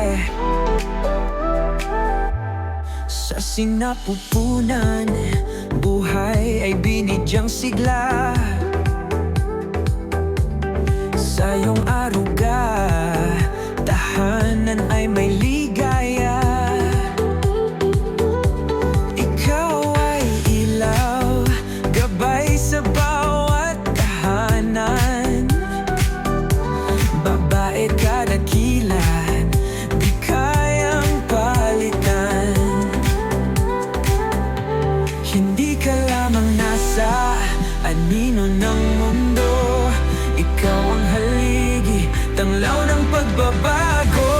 buhay Sa sinapupunan Buhay ay binidyang sigla. Sa iyong aruga Hindi ka lamang nasa Anino ng mundo. Ikaw ang haligi Tanglaw ng pagbabago.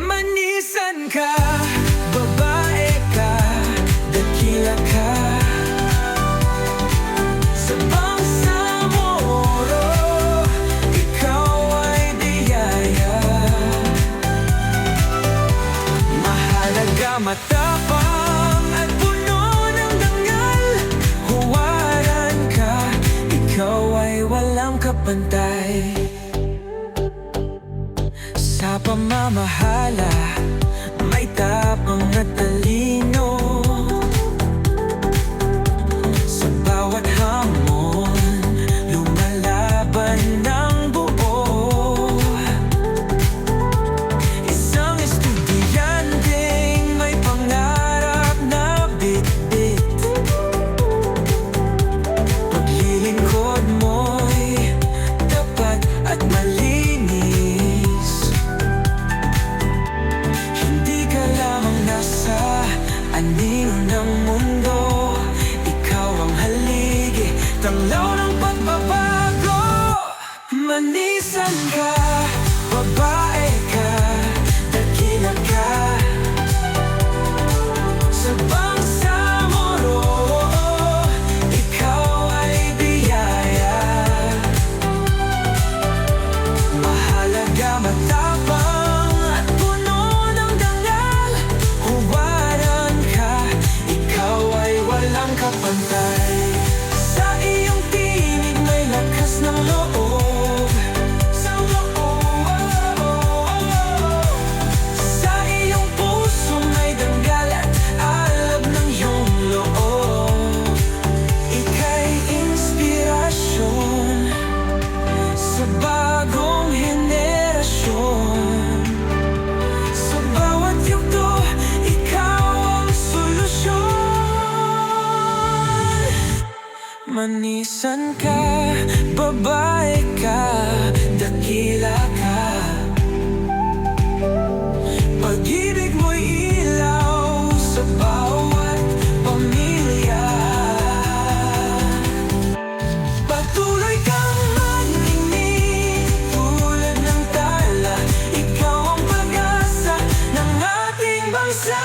Manisan ka kapantay Sa pamamahala, may tapang tanglaw ng pagbabago. Manisan ka, babae ka, dakila ka. Sa bangsamoro, ikaw ay biyaya. Mahalaga matapang at puno ng dangal. Huwaran ka, ikaw ay walang kapantay Manisan ka, babae ka, dakila ka. Pag-ibig mo'y ilaw sa bawat pamilya. Patuloy kang magingig tulad ng tala. Ikaw ang pag-asa ng ating bansa